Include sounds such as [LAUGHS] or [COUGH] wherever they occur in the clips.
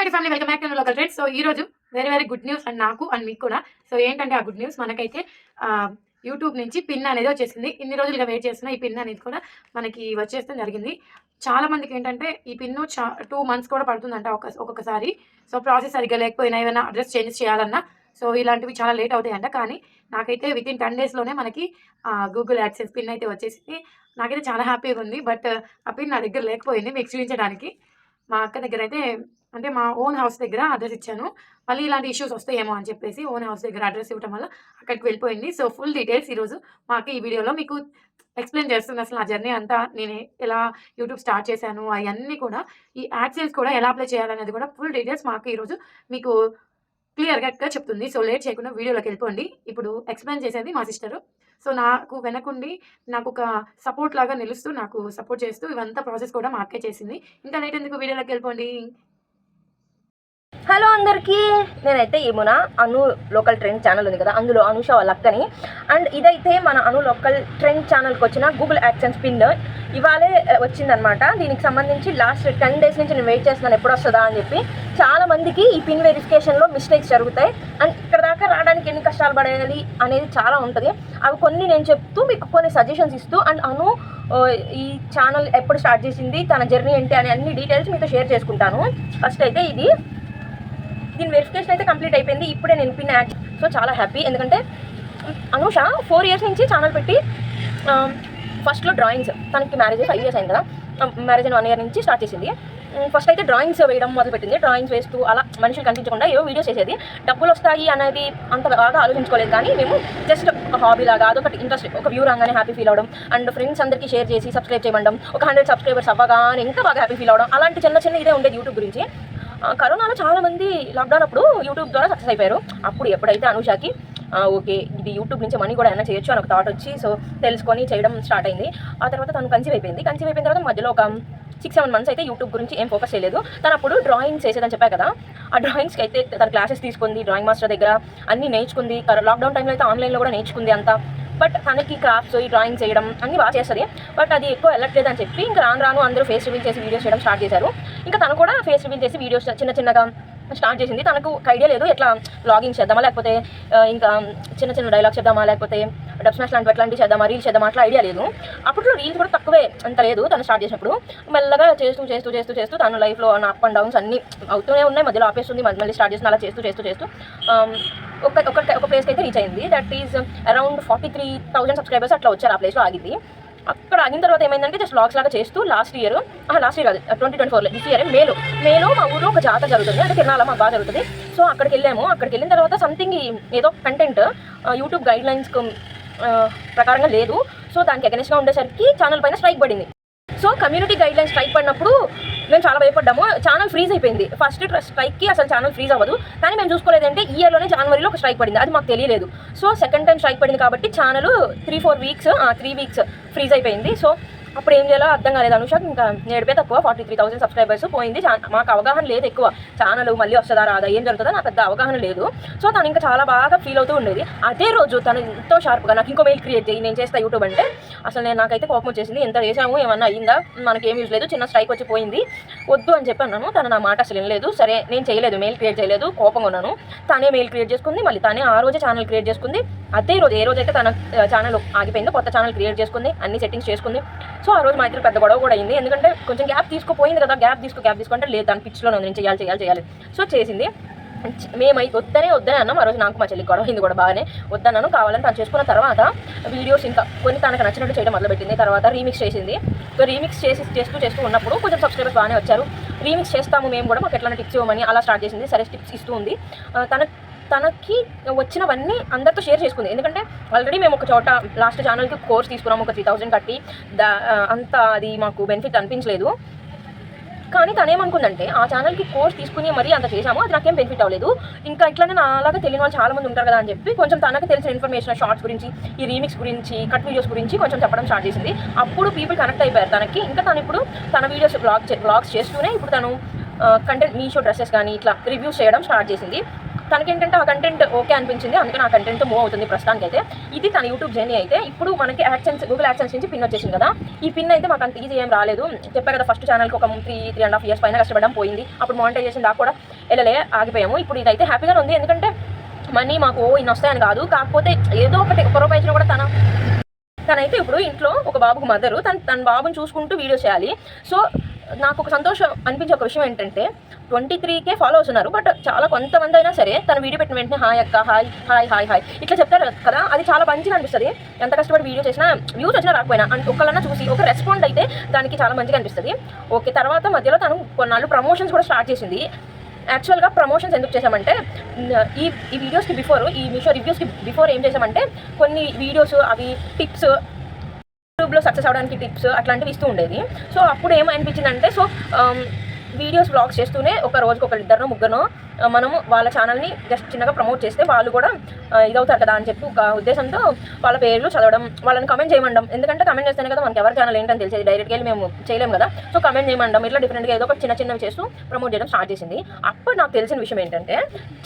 Hide family welcome back to local trade so ఈ రోజు very very good news and నాకు and మీకు కూడా. సో ఏంటంటే ఆ గుడ్ న్యూస్ మనకైతే యూట్యూబ్ నుంచి పిన్ అనేది వచ్చేసింది. ఇన్ని రోజులుగా వెయిట్ చేస్తున్న ఈ పిన్ అనేది కూడా మనకి వచ్చేస్తే జరిగింది. చాలా మందికి ఏంటంటే ఈ పిన్ చా టూ మంత్స్ కూడా పడుతుందంట ఒక ఒక్కొక్కసారి. సో ప్రాసెస్ సరిగ్గా లేకపోయినా ఏమైనా అడ్రస్ చేంజెస్ చేయాలన్నా సో ఇలాంటివి చాలా లేట్ అవుతాయంట. కానీ నాకైతే విత్ ఇన్ టెన్ డేస్లోనే మనకి గూగుల్ యాక్సెస్ పిన్ అయితే వచ్చేసింది. నాకైతే చాలా హ్యాపీగా ఉంది. బట్ ఆ పిన్ నా దగ్గర లేకపోయింది. మీకు చూపించడానికి మా అక్క దగ్గర అయితే అంటే మా ఓన్ హౌస్ దగ్గర అడ్రస్ ఇచ్చాను. మళ్ళీ ఇలాంటి ఇష్యూస్ వస్తాయేమో అని చెప్పేసి ఓన్ హౌస్ దగ్గర అడ్రస్ ఇవ్వడం వల్ల అక్కడికి వెళ్ళిపోయింది. సో ఫుల్ డీటెయిల్స్ ఈరోజు మాకు ఈ వీడియోలో మీకు ఎక్స్ప్లెయిన్ చేస్తుంది అసలు నా జర్నీ అంతా. నేను ఎలా యూట్యూబ్ స్టార్ట్ చేశాను అవన్నీ కూడా ఈ యాడ్సెన్స్ కూడా ఎలా అప్లై చేయాలనేది కూడా ఫుల్ డీటెయిల్స్ మాకు ఈరోజు మీకు క్లియర్గా చెప్తుంది. సో లేట్ చేయకుండా వీడియోలోకి వెళ్ళిపోండి. ఇప్పుడు ఎక్స్ప్లెయిన్ చేసేది మా సిస్టరు సో నాకు వెనకుండి నాకు ఒక సపోర్ట్ లాగా నిలుస్తూ నాకు సపోర్ట్ చేస్తూ ఇవంతా ప్రాసెస్ కూడా మా అక్కే చేసింది. ఇంకా లేట్ ఎందుకు వీడియోలోకి వెళ్ళిపోండి? హలో అందరికీ. నేనైతే ఏమునా అను లోకల్ ట్రెండ్ ఛానల్ ఉంది కదా అందులో అనుష వాళ్ళ అక్కని. అండ్ ఇదైతే మన అను లోకల్ ట్రెండ్ ఛానల్కి వచ్చిన గూగుల్ యాక్సెన్స్ పిన్ ఇవాళే వచ్చిందనమాట దీనికి సంబంధించి లాస్ట్ టెన్ డేస్ నుంచి నేను వెయిట్ చేస్తున్నాను ఎప్పుడు వస్తుందా అని చెప్పి. చాలా మందికి ఈ పిన్ వెరిఫికేషన్లో మిస్టేక్స్ జరుగుతాయి. అండ్ ఇక్కడ దాకా రావడానికి ఎన్ని కష్టాలు పడేయాలి అనేది చాలా ఉంటుంది. అవి కొన్ని నేను చెప్తూ మీకు కొన్ని సజెషన్స్ ఇస్తూ అండ్ అను ఈ ఛానల్ ఎప్పుడు స్టార్ట్ చేసింది తన జర్నీ ఏంటి అనే అన్ని డీటెయిల్స్ మీతో షేర్ చేసుకుంటాను. ఫస్ట్ అయితే ఇది. దీని వెరిఫికేషన్ అయితే కంప్లీట్ అయిపోయింది. ఇప్పుడే నేను పిన్ యాడ్ సో చాలా హ్యాపీ ఎందుకంటే అనూష ఫోర్ ఇయర్స్ నుంచి ఛానల్ పెట్టి ఫస్ట్లో డ్రాయింగ్స్ తనకి మ్యారేజ్ ఫైవ్ ఇయర్స్ అయింది కదా. మ్యారేజ్ అయిన వన్ ఇయర్ నుంచి స్టార్ట్ చేసింది. ఫస్ట్ అయితే డ్రాయింగ్స్ వేయడం మొదలుపెట్టింది. డ్రాయింగ్స్ వేస్తూ అలా మనుషులు కనిపించకుండా ఏవో వీడియోస్ చేసేది. డబ్బులు వస్తాయి అనేది అంత బాగా ఆలోచించుకోలేదు కానీ మేము జస్ట్ ఒక హాబీ లాగా అదొకటి ఇంట్రెస్ట్ ఒక వ్యూ రాగానే హ్యాపీ ఫీల్ అవడం అండ్ ఫ్రెండ్స్ అందరికీ షేర్ చేసి సబ్స్క్రైబ్ చేయడం ఒక హండ్రెడ్ సబ్స్క్రైబర్స్ అవ్వగానే ఇంకా బాగా హ్యాపీ ఫీల్ అవడం అలాంటి చిన్న చిన్న ఇదే ఉండేది యూట్యూబ్ గురించి. కరోనాలో చాలా మంది లాక్డౌన్ అప్పుడు యూట్యూబ్ ద్వారా సక్సెస్ అయిపోయారు. అప్పుడు ఎప్పుడైతే అనుషాకి ఓకే ఇది యూట్యూబ్ నుంచి మనీ కూడా ఏమైనా చేయొచ్చు అని ఒక థాట్ వచ్చి సో తెలుసుకొని చేయడం స్టార్ట్ అయింది. ఆ తర్వాత తను కన్సీవ్ అయిపోయింది. కన్సీవ్ అయిపోయిన తర్వాత మధ్యలో ఒక సిక్స్ సెవెన్ మంత్స్ అయితే యూట్యూబ్ గురించి ఏం ఫోకస్ చేయలేదు. తను అప్పుడు డ్రాయింగ్స్ చేసేదని చెప్పా కదా. ఆ డ్రాయింగ్స్కి అయితే తన క్లాసెస్ తీసుకుంది డ్రాయింగ్ మాస్టర్ దగ్గర అన్నీ నేర్చుకుంది. లాక్డౌన్ టైంలో అయితే ఆన్లైన్లో కూడా నేర్చుకుంది అంతా. బట్ తనకి క్రాఫ్ట్స్ ఈ డ్రాయింగ్ చేయడం అన్ని బాగా చేస్తుంది. బట్ అది ఎక్కువ వెళ్ళట్లేదు అని చెప్పి ఇంకా రాను రాను అందరూ ఫేస్ రివీల్ చేసి వీడియోస్ చేయడం స్టార్ట్ చేశారు. ఇంకా తను కూడా ఫేస్ రివీల్ చేసి వీడియోస్ చిన్న చిన్నగా స్టార్ట్ చేసింది. తనకు ఒక ఐడియా లేదు ఎట్లా లాగింగ్ చేద్దామా లేకపోతే ఇంకా చిన్న చిన్న డైలాగ్స్ చేద్దామా లేకపోతే డబ్ స్మాష్ లాంటివి అట్లాంటివి చేద్దామా రీల్స్ చేద్దామా అట్లా ఐడియా లేదు. అప్పట్లో రీల్స్ కూడా తక్కువే అంత లేదు తను స్టార్ట్ చేసినప్పుడు. మెల్లగా చేస్తూ చేస్తూ చేస్తూ చేస్తూ తను లైఫ్లో అప్ అండ్ డౌన్స్ అన్ని అవుతూనే ఉన్నాయి. మధ్యలో ఆపేస్తుంది మళ్ళీ మళ్ళీ స్టార్ట్ చేస్తుంది అలా చేస్తూ చేస్తూ చేస్తూ. ఒక ఒక ఒక ప్లేస్కి అయితే రీచ్ అయింది. That is around forty three thousand subscribers అట్లా వచ్చారు ఆ ప్లేస్లో ఆగింది. అక్కడ ఆగిన తర్వాత ఏమైందంటే జస్ట్ లాగ్స్ లాగా చేస్తూ లాస్ట్ ఇయర్ లాస్ట్ ఇయర్ కాదు ట్వంటీ ట్వంటీ ఫోర్లో దిస్ ఇయర్ మేలో మేలో మా ఊర్లో ఒక జాతర జరుగుతుంది. అంటే తిరణాల మాకు బాగా జరుగుతుంది. సో అక్కడికి వెళ్ళాము. అక్కడికి వెళ్ళిన తర్వాత సంథింగ్ ఏదో కంటెంట్ యూట్యూబ్ గైడ్ లైన్స్ ప్రకారంగా లేదు. సో దానికి అగెన్స్ట్గా ఉండేసరికి ఛానల్ పైన స్ట్రైక్ పడింది. So community guide lines strike పడినప్పుడు మేము చాలా భయపడ్డాము. ఛానల్ ఫ్రీజ్ అయిపోయింది. ఫస్ట్ స్ట్రైక్కి అసలు ఛానల్ ఫ్రీజ్ అవ్వదు. కానీ మేము చూసుకోలేదంటే ఇయర్లోనే జనవరిలో ఒక స్ట్రైక్ పడింది. అది మాకు తెలియలేదు. సో సెకండ్ టైం స్ట్రైక్ పడింది కాబట్టి channel three four weeks three weeks freeze అయిపోయింది. సో అప్పుడు ఏం చేయాలో అర్థం కాలేదు అనుషాక్. ఇంకా నేడిపే తక్కువ. ఫార్టీ త్రీ థౌసండ్ సబ్స్క్రైబర్స్ పోయింది మాకు అవగాహన లేదు ఎక్కువ. ఛానల్ మళ్ళీ వస్తుందా రాదా ఏం జరుగుతుందో నాకు పెద్ద అవగాహన లేదు. సో తను ఇంకా చాలా బాగా ఫీల్ అవుతూ ఉండేది. అదే రోజు తను ఎంతో షార్ప్గా నాకు ఇంకో మెయిల్ క్రియేట్ చేయి. నేను చేస్తా యూట్యూబ్ అంటే అసలు నేను నాకైతే కోపం వచ్చేసింది ఎంత చేసాము ఏమన్నా అయ్యిందా? మనకి ఏమి యూజ్ లేదు చిన్న స్ట్రైక్ వచ్చి పోయింది. వద్దు అని చెప్పి అన్నాను. తను నా మాట అసలు వినలేదు. సరే నేను చేయలేదు మెయిల్ క్రియేట్ చేయలేదు కోపంగా ఉన్నాను. తానే మెయిల్ క్రియేట్ చేసుకుంది మళ్ళీ తానే ఆ రోజే ఛానల్ క్రియేట్ చేసుకుంది. అదే రోజు ఏ రోజైతే తన ఛానల్ ఆగిపోయిందో కొత్త ఛానల్ క్రియేట్ చేసుకుంది అన్ని సెట్టింగ్స్ చేసుకుంది. సో ఆ రోజు మా ఇద్దరు పెద్ద గొడవ కూడా అయింది. ఎందుకంటే కొంచెం గ్యాప్ తీసుకుపోయింది కదా గ్యాప్ తీసుకో గ్యాప్ తీసుకుంటే లేదు. తన పిచ్చిలో ఉంది. నేను చేయాలి చేయాలి చేయాలి. సో చేసింది. మేమైతే వద్దనే వద్దనే అన్నాం. ఆ రోజు నాకు మా చెల్లి గొడవ అయింది కూడా బాగానే. వద్దన్నాను. కావాలని తను చేసుకున్న తర్వాత వీడియోస్ ఇంకా కొన్ని తనకు నచ్చినట్టు చేయడం మొదలుపెట్టింది. తర్వాత రీమిక్స్ చేసింది. సో రీమిక్స్ చేసి చేస్తూ చేస్తూ ఉన్నప్పుడు కొంచెం సబ్స్క్రైబర్స్ బాగానే వచ్చారు. రీమిక్స్ చేస్తాము మేము కూడా. మాకు ఎట్లా టిప్స్ ఇవ్వమని అలా స్టార్ట్ చేసింది. సరే టిప్స్ ఇస్తూ ఉంది. తన తనకి వచ్చినవన్నీ అందరితో షేర్ చేసుకుంది. ఎందుకంటే ఆల్రెడీ మేము ఒక చోట లాస్ట్ ఛానల్కి కోర్స్ తీసుకున్నాము. ఒక త్రీ థౌసండ్ కట్టి దా అంత అది మాకు బెనిఫిట్ అనిపించలేదు. కానీ తనేమనుకుందంటే ఆ ఛానల్కి కోర్స్ తీసుకుని మరీ అంత చేశాము అది నాకేం బెనిఫిట్ అవ్వలేదు. ఇంకా ఇట్లానే నా అలాగే తెలియని వాళ్ళు చాలా మంది ఉంటారు కదా అని చెప్పి కొంచెం తనకు తెలిసిన ఇన్ఫర్మేషన్ షార్ట్స్ గురించి ఈ రీమిక్స్ గురించి కట్ వీడియోస్ గురించి కొంచెం చెప్పడం స్టార్ట్ చేసింది. అప్పుడు పీపుల్ కనెక్ట్ అయిపోయారు తనకి. ఇంకా తను ఇప్పుడు తన వీడియోస్ బ్లాగ్ బ్లాగ్స్ చేస్తూనే ఇప్పుడు తను కంటెంట్ మీషో డ్రెస్సెస్ కానీ ఇట్లా రివ్యూస్ చేయడం స్టార్ట్ చేసింది. తనకేంటంటే ఆ కంటెంట్ ఓకే అనిపించింది. అందుకని ఆ కంటెంట్ మూవ్ అవుతుంది ప్రస్తుతానికి అయితే ఇది తన యూట్యూబ్ జర్నీ అయితే ఇప్పుడు మనకి యాడ్సెన్స్ గూగుల్ యాడ్సెన్స్ నుంచి పిన్ వచ్చేసింది కదా. ఈ పిన్ అయితే మాకు అంత ఈజీ ఏం రాలేదు. చెప్పా కదా ఫస్ట్ ఛానల్కి ఒక three three and half years పైన కష్టపడడం పోయింది. అప్పుడు మానిటైజేషన్ దాకా కూడా వెళ్ళలే ఆగిపోయాము. ఇప్పుడు ఇదైతే హ్యాపీగా ఉంది. ఎందుకంటే మనీ మాకు ఇన్ని వస్తాయని కాదు. కాకపోతే ఏదో ఒకటి ఒక రూపాయి ఇచ్చినా కూడా తన తనైతే ఇప్పుడు ఇంట్లో ఒక బాబుకు మదరు తన తన బాబుని చూసుకుంటూ వీడియో చేయాలి. సో నాకు ఒక సంతోషం అనిపించే ఒక విషయం ఏంటంటే ట్వంటీ త్రీకే ఫాలోవర్స్ ఉన్నారు బట్ చాలా కొంతమంది అయినా సరే తన వీడియో పెట్టిన వెంటనే హాయ్ అక్క హాయ్ హాయ్ హాయ్ హాయ్ ఇట్లా చెప్తారు కదా అది చాలా మంచిగా అనిపిస్తుంది. ఎంత కష్టపడి వీడియో చేసినా వ్యూస్ వచ్చినా రాకపోయినా అంటే ఒకళ్ళన్నా చూసి ఒక రెస్పాండ్ అయితే దానికి చాలా మంచిగా అనిపిస్తుంది. ఓకే తర్వాత మధ్యలో తను కొన్నాళ్ళు ప్రమోషన్స్ కూడా స్టార్ట్ చేసింది. యాక్చువల్గా ప్రమోషన్స్ ఎందుకు చేసామంటే ఈ ఈ వీడియోస్కి బిఫోర్ ఈ మీషో రివ్యూస్కి బిఫోర్ ఏం చేసామంటే కొన్ని వీడియోస్ అవి టిప్స్ యూట్యూబ్లో సక్సెస్ అవడానికి టిప్స్ అట్లాంటివి ఇస్తూ ఉండేది. సో అప్పుడు ఏమనిపించిందంటే సో వీడియోస్ బ్లాగ్స్ చేస్తూనే ఒక రోజుకి ఒక ఇద్దరు ముగ్గురు మనము వాళ్ళ ఛానల్ని జస్ట్ చిన్నగా ప్రమోట్ చేస్తే వాళ్ళు కూడా ఇదవుతారు కదా అని చెప్పి ఒక ఉద్దేశంతో వాళ్ళ పేర్లు చదవడం వాళ్ళని కమెంట్ చేయమండం. ఎందుకంటే కమెంట్ చేస్తేనే కదా మనకి ఎవరి ఛానల్ ఏంటని తెలిసేది. డైరెక్ట్గా వెళ్ళి మేము చేయలేము కదా. సో కమెంట్ చేయమండం ఇట్లా డిఫరెంట్గా ఏదో ఒక చిన్న చిన్నవి చేస్తూ ప్రమోట్ చేయడం స్టార్ట్ చేసింది. అప్పుడు నాకు తెలిసిన విషయం ఏంటంటే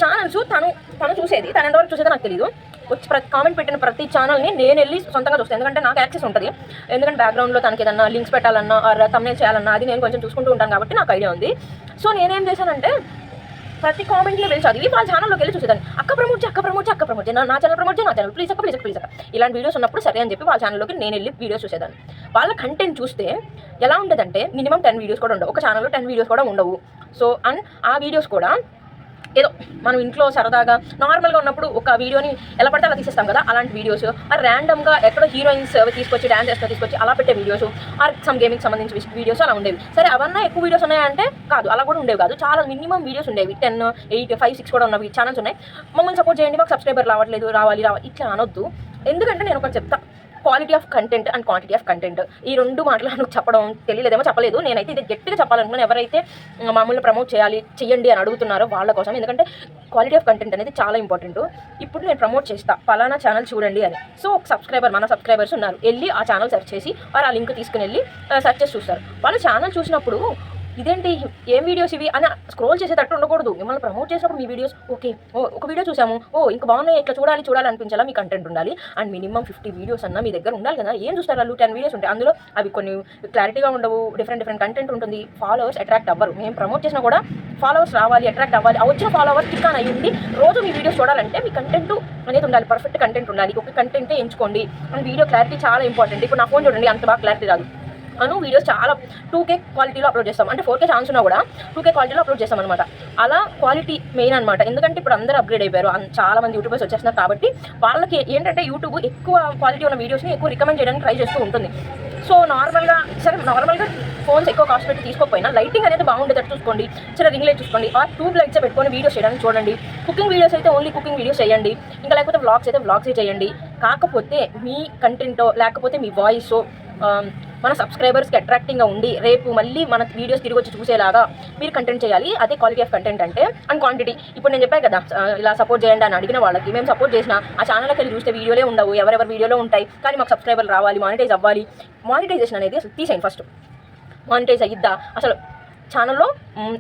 ఛానల్స్ తను తను చూసేది. తను ఎంతవరకు చూసేదో నాకు తెలియదు వచ్చి ప్రతి కామెంట్ పెట్టిన ప్రతి ఛానల్ని నేను వెళ్ళి సొంతంగా చూస్తాను. ఎందుకంటే నాకు యాక్సెస్ ఉంటుంది. ఎందుకంటే బ్యాక్గ్రౌండ్లో తనకి ఏదన్నా లింక్స్ పెట్టాలన్నా ఆర్ తమ్నేల్ చేయాలన్నా అది నేను కొంచెం చూసుకుంటూ ఉంటాను కాబట్టి నాకు ఐడియా ఉంది. సో నేనేం చేశానంటే ప్రతి కామెంట్లో వెళ్ళి చదివి వాళ్ళ ఛానల్లోకి వెళ్ళి చూసేదాన్ని. అక్క ప్రమోట్ చే అక్క ప్రమోట్ చే అక్క ప్రమోట్ చే నా ఛానల్ ప్రమోట్ చే నా ఛానల్ ప్లీజ్ అక్క ప్లీజ్ అక్క ప్లీజ్ అక్క. ఇలాంటి వీడియోస్ ఉన్నప్పుడు సరే అని చెప్పి వాళ్ళ ఛానల్లోకి నేను వెళ్ళి వీడియోస్ చూసేదాన్ని. వాళ్ళ కంటెంట్ చూస్తే ఎలా ఉండదంటే మినిమం టెన్ వీడియోస్ కూడా ఉండవు. ఒక ఛానల్లో టెన్ వీడియోస్ కూడా ఉండవు. సో అండ్ ఆ వీడియోస్ కూడా ఏదో మనం ఇంట్లో సరదాగా నార్మల్గా ఉన్నప్పుడు ఒక వీడియోని ఎలా పడితే అలా తీసేస్తాం కదా అలాంటి వీడియోస్. ఆ ర్యాండమ్గా ఎక్కడో హీరోయిన్స్ తీసుకొచ్చి డాన్స్ చేస్తూ తీసుకొచ్చి అలా పెట్టే వీడియోస్ ఆర్ సమ్ గేమింగ్ సంబంధించి వీడియోస్ అలా ఉండేవి. సరే అవన్నీ ఎక్కువ వీడియోస్ ఉన్నాయంటే కాదు అలా కూడా ఉండేవి కాదు. చాలా మినిమం వీడియోస్ ఉండేవి. టెన్ ఎయిట్ ఫైవ్ సిక్స్ కూడా ఉన్నవి ఛానల్స్ ఉన్నాయి. మమ్మల్ని సపోర్ట్ చేయండి మాకు సబ్స్క్రైబర్ రావట్లేదు రావాలి రావాలి. ఇట్లా అనొద్దు. ఎందుకంటే నేను ఒకటి చెప్తా. Quality of content and quantity of content ఈ రెండు మాటలు నాకు చెప్పడం తెలియలేదేమో చెప్పలేదు. నేనైతే ఇది గట్టిగా చెప్పాలనుకున్నాను ఎవరైతే మామూలు ప్రమోట్ చేయాలి చేయండి అని అడుగుతున్నారో వాళ్ళ కోసం. ఎందుకంటే క్వాలిటీ ఆఫ్ కంటెంట్ అనేది చాలా ఇంపార్టెంట్ ఇప్పుడు నేను ప్రమోట్ చేస్తా. ఫలానా ఛానల్ చూడండి అని. సో ఒక సబ్స్క్రైబర్ మన సబ్స్క్రైబర్స్ ఉన్నారు. వెళ్ళి ఆ ఛానల్ సెర్చ్ చేసి వారు ఆ లింక్ తీసుకుని వెళ్ళి సెర్చ్ చేసి చూస్తారు. వాళ్ళు ఛానల్ చూసినప్పుడు ఇదేంటి? ఏం వీడియోస్ ఇవి? అని స్క్రోల్ చేసేటట్టు ఉండకూడదు. మిమ్మల్ని ప్రమోట్ చేసినప్పుడు మీ వీడియోస్ ఓకే ఓ ఒక వీడియో చూసాము. ఓ ఇంకా బాగున్నాయి ఇట్లా చూడాలి చూడాలి అనిపించాలా మీ కంటెంట్ ఉండాలి. అండ్ మినిమం ఫిఫ్టీ వీడియోస్ అన్న మీ దగ్గర ఉండాలి కదా. ఏం చూస్తారు వాళ్ళు? టెన్ వీడియోస్ ఉంటాయి అందులో అవి కొన్ని క్లారిటీగా ఉండవు డిఫరెంట్ డిఫరెంట్ కంటెంట్ ఉంటుంది. ఫాలోవర్స్ అట్రాక్ట్ అవ్వరు. మేము ప్రమోట్ చేసినా కూడా ఫాలోవర్స్ రావాలి అట్రాక్ట్ అవ్వాలి. వచ్చిన ఫాలోవర్స్ టికాన్ అయ్యింది రోజు మీ వీడియోస్ చూడాలంటే మీ కంటెంట్ అనేది ఉండాలి. పర్ఫెక్ట్ కంటెంట్ ఉండాలి. ఒక కంటెంటే ఎంచుకోండి. అండ్ వీడియో క్లారిటీ చాలా ఇంపార్టెంట్ ఇప్పుడు నా ఫోన్ చూడండి అంత బాగా క్లారిటీ రాదు. అను వీడియోస్ చాలా టూ కే క్వాలిటీలో అప్లోడ్ చేస్తాం. అంటే ఫోర్ కే ఛాన్స్ ఉన్నా కూడా టూ కే క్వాలిటీలో అప్లోడ్ చేస్తాం అనమాట అలా క్వాలిటీ మెయిన్ అనమాట ఎందుకంటే ఇప్పుడు అందరూ అప్గ్రేడ్ అయిపోయారు. చాలా మంది యూట్యూబర్స్ వచ్చేస్తున్నారు కాబట్టి వాళ్ళకి ఏంటంటే యూట్యూబ్ ఎక్కువ క్వాలిటీ ఉన్న వీడియోస్ని ఎక్కువ రికమెండ్ చేయడానికి ట్రై చేస్తూ ఉంటుంది. సో నార్మల్గా సరే నార్మల్గా ఫోన్స్ ఎక్కువ కాస్ట్ పెట్టి తీసుకోకపోయినా లైటింగ్ అనేది బాగుండేటట్టు చూసుకోండి. సరే రింగ్ లైట్ చూసుకోండి. ఆ ట్యూబ్ లైట్స్ పెట్టుకొని వీడియోస్ చేయడానికి చూడండి. కుకింగ్ వీడియోస్ అయితే ఓన్లీ కుకింగ్ వీడియోస్ చేయండి. ఇంకా లేకపోతే వ్లాగ్స్ అయితే వ్లాగ్స్ చేయండి. కాకపోతే మీ కంటెంటో లేకపోతే మీ వాయిస్ మన సబ్స్క్రైబర్స్కి అట్రాక్టింగ్గా ఉండి రేపు మళ్ళీ మన వీడియోస్ తిరిగి వచ్చి చూసేలాగా మీరు కంటెంట్ చేయాలి. అదే క్వాలిటీ ఆఫ్ కంటెంట్ అంటే అండ్ క్వాంటిటీ ఇప్పుడు నేను చెప్పాను కదా ఇలా సపోర్ట్ చేయండి అని అడిగిన వాళ్ళకి మేము సపోర్ట్ చేసిన ఆ ఛానల్కి వెళ్ళి చూస్తే వీడియోలే ఉండవు ఎవరెవరి వీడియోలో ఉంటాయి కానీ మాకు సబ్స్క్రైబర్లు రావాలి మానిటైజ్ అవ్వాలి. మానిటైజేషన్ అనేది అసలు తీసేయండి ఫస్ట్ మానిటైజ్ అయ్యిద్దా అసలు ఛానల్లో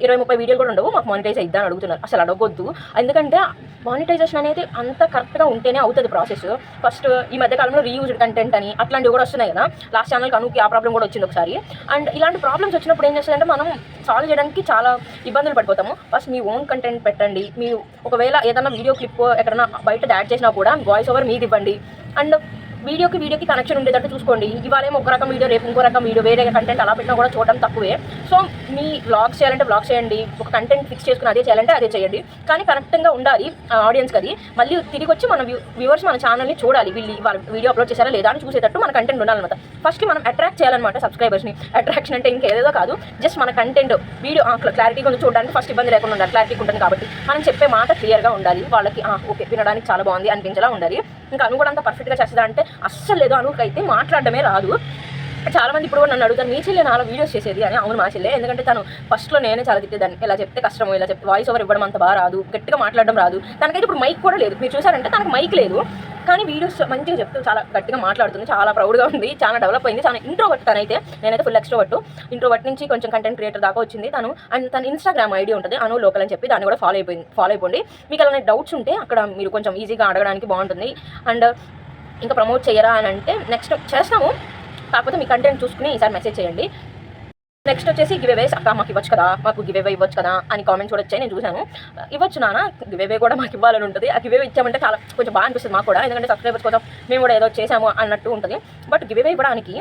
ఇరవై ముప్పై వీడియోలు కూడా ఉండవు మాకు మానిటైజ్ అయిద్దా అని అడుగుతున్నారు. అసలు అడగొద్దు. ఎందుకంటే మానిటైజేషన్ అనేది అంత కరెక్ట్గా ఉంటేనే అవుతుంది ప్రాసెస్ ఫస్ట్ ఈ మధ్య కాలంలో రీయూజ్డ్ కంటెంట్ అని అట్లాంటివి కూడా వస్తున్నాయి కదా. లాస్ట్ ఛానల్కి అనుకి ఆ ప్రాబ్లం కూడా వచ్చింది ఒకసారి. అండ్ ఇలాంటి ప్రాబ్లమ్స్ వచ్చినప్పుడు ఏం చేస్తుందంటే మనం సాల్వ్ చేయడానికి చాలా ఇబ్బందులు పడిపోతాము. ఫస్ట్ మీ ఓన్ కంటెంట్ పెట్టండి. మీరు ఒకవేళ ఏదైనా వీడియో క్లిప్ ఎక్కడైనా బయట యాడ్ చేసినా కూడా వాయిస్ ఓవర్ మీది ఇవ్వండి. అండ్ వీడియోకి వీడియోకి కనెక్షన్ ఉండేటట్టు చూసుకోండి. ఇవాళేమో ఒక రకం వీడియో రేపు ఇంకో రకం వీడియో వేరే కంటెంట్ అలా పెట్టినా కూడా చూడడం తక్కువే. సో మీ బ్లాగ్స్ చేయాలంటే బ్లాగ్ చేయండి. ఒక కంటెంట్ ఫిక్స్ చేసుకుని అదే చేయాలంటే అదే చేయండి. కానీ కరెక్ట్గా ఉండాలి ఆడియన్స్కి అది మళ్ళీ తిరిగి వచ్చి మన వ్యూవర్స్ మన ఛానల్ని చూడాలి. వీళ్ళు వాళ్ళ వీడియో అప్లోడ్ చేశారా లేదా అని చూసేటట్టు మన కంటెంట్ ఉండాలన్నమాట. ఫస్ట్ మనం అట్రాక్ట్ చేయాలన్నమాట సబ్స్క్రైబర్స్ని అట్రాక్షన్ అంటే ఇంకేదో కాదు. జస్ట్ మన కంటెంట్ వీడియో క్లారిటీగా కొంచెం చూడడానికి ఫస్ట్ ఇబ్బంది లేకుండా ఉండాలి. క్లారిటీ ఉంటుంది కాబట్టి మనం చెప్పే మాట క్లియర్గా ఉండాలి. వాళ్ళకి ఓకే వినడానికి చాలా బాగుంది అనిపించేలా ఉండాలి. ఇంకా అను కూడా అంత పర్ఫెక్ట్గా చేస్తుందా అంటే అస్సలు లేదు అనుకైతే మాట్లాడడమే రాదు. చాలా మంది ఇప్పుడు నన్ను అడుగుతారు మీ చెల్లె నాలో వీడియోస్ చేసేది? అని. అవును మా చెల్లె. ఎందుకంటే తను ఫస్ట్లో నేనే చాలా తిట్టేదాన్ని. ఇలా చెప్తే కష్టం ఇలా చెప్తే వాయిస్ ఓవర్ ఇవ్వడం అంత బాగా రాదు. గట్టిగా మాట్లాడడం రాదు. తనకైతే ఇప్పుడు మైక్ కూడా లేదు. మీరు చూసారంటే తనకు మైక్ లేదు. కానీ వీడియోస్ మంచిగా చెప్తూ చాలా గట్టిగా మాట్లాడుతుంది. చాలా ప్రౌడ్గా ఉంది. చాలా డెవలప్ అయింది. చాలా ఇంట్రోవర్ట్ తనైతే. నేనైతే ఫుల్ ఎక్స్ట్రోవర్ట్ ఇంట్రోవర్ట్ నుంచి కొంచెం కంటెంట్ క్రియేటర్ దాకా వచ్చింది తను. అండ్ తన ఇన్స్టాగ్రామ్ ఐడి ఉంటుంది. అను లోకల్ అని చెప్పి దాన్ని కూడా ఫాలో అయిపోయింది ఫాలో అయిపోండి. మీకు అలానే డౌట్స్ ఉంటే అక్కడ మీరు కొంచెం ఈజీగా అడగడానికి బాగుంటుంది. అండ్ ఇంకా ప్రమోట్ చేయరా అని అంటే నెక్స్ట్ చేస్తాము. కాకపోతే మీ కంటెంట్ చూసుకుని ఈసారి మెసేజ్ చేయండి. నెక్స్ట్ వచ్చేసి గివ్ అవేస్ అక్క మాకు ఇవ్వచ్చు కదా మాకు గివ్ అవే ఇవ్వచ్చు కదా అని కామెంట్స్ కూడా వచ్చాయి నేను చూశాను. ఇవ్వచ్చు నాన్న గివ్ అవే కూడా మాకు ఇవ్వాలని ఉంటుంది. ఆ గివ్ అవే ఇచ్చామంటే చాలా కొంచెం బాగా అనిపిస్తుంది మాకు కూడా. ఎందుకంటే సబ్స్క్రైబర్స్ కోసం మేము కూడా ఏదో చేసాము అన్నట్టు ఉంటుంది. బట్ గివ్ అవే ఇవ్వడానికి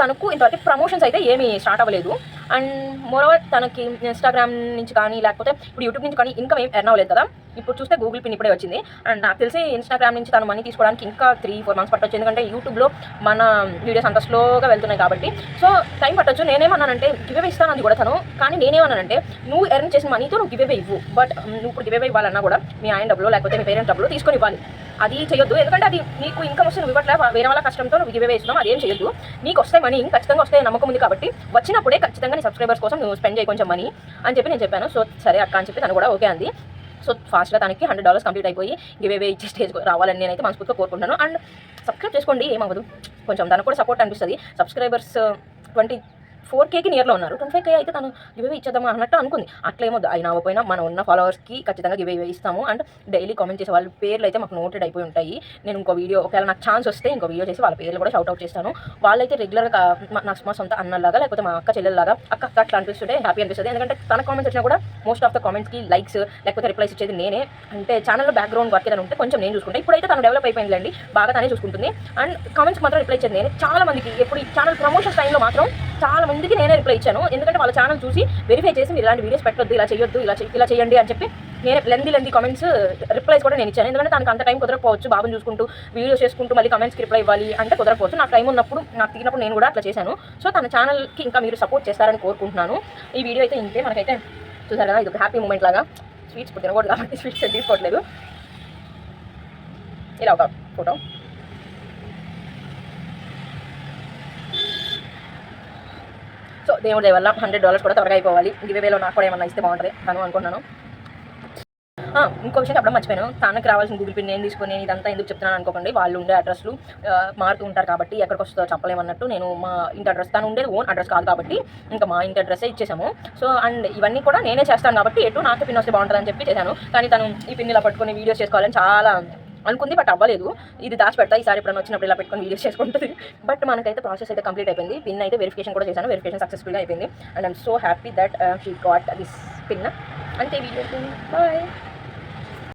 తనకు ఇంతవరకు ప్రమోషన్స్ అయితే ఏమీ స్టార్ట్ అవ్వలేదు. అండ్ మోరోవర్ తనకి ఇన్స్టాగ్రామ్ నుంచి కానీ లేకపోతే ఇప్పుడు యూట్యూబ్ నుంచి కానీ ఇన్కమ్ ఏం ఎర్న్ అవ్వలేదు కదా. ఇప్పుడు చూస్తే గూగుల్ పిన్ ఇప్పుడే వచ్చింది. అండ్ నాకు తెలిసి ఇన్స్టాగ్రామ్ నుంచి తను మనీ తీసుకోవడానికి ఇంకా త్రీ ఫోర్ మంత్స్ పట్టొచ్చు. ఎందుకంటే యూట్యూబ్లో మన వీడియోస్ అంత స్లోగా వెళ్తున్నాయి కాబట్టి. సో టైం పట్టొచ్చు. నేనేమన్నానంటే గివ్ అవే ఇస్తాను అది కూడా తను. కానీ నేనేమన్నానంటే నువ్వు ఎర్న్ చేసిన మనీతో నువ్వు గివ్ అవే ఇవ్వు. బట్ నువ్వు ఇప్పుడు గివ్ అవే ఇవ్వాలన్నా కూడా మీ ఆయన డబ్బులు లేకపోతే మీ పేరెంట్ డబ్బులు తీసుకొని ఇవ్వాలి. అది చేయొద్దు. ఎందుకంటే అది నీకు ఇన్కమ్ వస్తే నువ్వు ఇవ్వట్లే. వేరే వాళ్ళ కష్టంతో నువ్వు గివ్ అవే ఇస్తున్నావు. అదేం చేయొద్దు. నీకు వస్తాయి మనీ ఖచ్చితంగా వస్తాయి నమ్మకం ఉంది కాబట్టి వచ్చినప్పుడే ఖచ్చితంగా నీ సబ్స్క్రైబర్స్ కోసం నువ్వు స్పెండ్ చేయి కొంచెం మనీ అని చెప్పి నేను చెప్పాను. సో సరే అక్క అని చెప్పి తను కూడా ఓకే అంది. సో ఫాస్ట్గా తనకి హండ్రెడ్ డాలర్స్ కంప్లీట్ అయిపోయి గివ్ అవే ఇచ్చే స్టేజ్ రావాలని నేనైతే మనస్ఫూర్తిగా కోరుకుంటున్నాను. అండ్ సబ్స్క్రైబ్ చేసుకోండి ఏమవ్వదు. కొంచెం తనకు కూడా సపోర్ట్ అనిపిస్తుంది. సబ్స్క్రైబర్స్ ట్వంటీ ఫోర్ కేకి నియర్లో ఉన్నారు. ట్వంటీ ఫైవ్ కే అయితే తను గివ్ ఇచ్చేద్దామా అన్నట్టు అనుకుంది. అట్లేమో ఏమో అయినా అవ్వకపోయినా మనం ఉన్న ఫాలోవర్స్కి ఖచ్చితంగా గివ్ ఇస్తాము. అండ్ డైలీ కామెంట్ చేసే వాళ్ళ పేర్లు అయితే మాకు నోటెడ్ అయిపోయి ఉంటాయి. నేను ఇంకో వీడియో ఒకవేళ నాకు ఛాన్స్ వస్తే ఇంకో వీడియో చేసి వాళ్ళ పేర్లు కూడా షౌట్ అవుట్ చేస్తాను. వాళ్ళైతే రెగ్యులర్గా నా మా సొంత అన్నలాగా లేకపోతే మా అక్క చెల్లెల్లాగా అక్క అక్క అట్లా అనిపిస్తుంటే హ్యాపీ అనిపిస్తుంది. ఎందుకంటే తన కామెంట్స్ వచ్చినా కూడా మోస్ట్ ఆఫ్ ద కామెంట్స్కి లైక్స్ లేకపోతే రిప్లైస్ ఇచ్చేది నేనే. అంటే ఛానల్లో బ్యాక్గ్రౌండ్ వర్క్ ఏదైనా ఉంటే కొంచెం నేను చూసుకుంటే. ఇప్పుడైతే తను డెవలప్ అయిపోయిందండి బాగా తనే చూసుకుంటుంది. అండ్ కామెంట్స్ మాత్రం రిప్లై ఇచ్చేది నేను. చాలా మందికి ఇప్పుడు ఈ ఛానల్ ప్రమోషన్స్ టైంలో మాత్రం చాలా మందికి నేనే రిప్లై ఇచ్చాను. ఎందుకంటే వాళ్ళ ఛానల్ చూసి వెరిఫై చేసి మీరు ఇలాంటి వీడియోస్ పెట్టొద్దు ఇలా చేయొద్దు ఇలా ఇలా చేయండి అని చెప్పి నేనే లెంది లెంది కామెంట్స్ రిప్లైస్ కూడా నేను ఇచ్చాను. ఎందుకంటే తనకు అంత టైం కుదరకపోవచ్చు బాబుని చూసుకుంటూ వీడియోస్ చేసుకుంటూ మళ్ళీ కమెంట్స్కి రిప్లై ఇవ్వాలి అంటే కుదరకపోవచ్చు. నాకు టైం ఉన్నప్పుడు నాకు తిరిగినప్పుడు నేను కూడా అట్లా చేశాను. సో తన ఛానల్కి ఇంకా మీరు సపోర్ట్ చేస్తారని కోరుకుంటున్నాను. ఈ వీడియో అయితే ఇంతే. మనకైతే చూసారు కదా ఇది ఒక హ్యాపీ మూమెంట్ లాగా. స్వీట్స్ ఇప్పుడు తినకూడదు కాబట్టి [LAUGHS] స్వీట్స్ తీసుకోవట్లేదు. ఇలా ఒక ఫోటో సో దేవుడి వల్ల హండ్రెడ్ డాలర్స్ కూడా త్వరగా అయిపోవాలి. గివేవేలో నాకు కూడా ఏమన్నా ఇస్తే బాగుంటుంది తను అనుకున్నాను ఇంకో విషయం చెప్పడం మర్చిపోయాను. తనకు రావాల్సిన గూగుల్ పిన్ నేను తీసుకుని నేను ఇదంతా ఎందుకు చెప్తున్నాను అనుకోకండి. వాళ్ళు ఉండే అడ్రస్లు మారుతూ ఉంటారు కాబట్టి ఎక్కడికి వస్తుందో చెప్పలేమన్నట్టు నేను మా ఇంటి అడ్రస్ తను ఉండేది ఓన్ అడ్రస్ కాదు కాబట్టి ఇంకా మా ఇంటి అడ్రస్సే ఇచ్చేసాము. సో అండ్ ఇవన్నీ కూడా నేనే చేస్తాను కాబట్టి ఎటు నాకు పిన్ వస్తే బాగుంటుందని చెప్పి చేశాను. కానీ తను ఈ పిన్ ఇలా పట్టుకొని వీడియోస్ చేసుకోవాలని చాలా అనుకుంది బట్ అవ్వలేదు. ఇది దాచిపెడతా ఈసారి ఎప్పుడైనా వచ్చినప్పుడు ఇలా పెట్టుకొని వీడియోస్ చేసుకుంటుంది. బట్ మనకైతే ప్రాసెస్ అయితే కంప్లీట్ అయిపోయింది. పిన్ అయితే వెరిఫికేషన్ కూడా చేశాను. వెరిఫికేషన్ సక్సెస్ఫుల్గా అయిపోయింది. And I'm so happy that she got this pin అంతే వీడియో బాయ్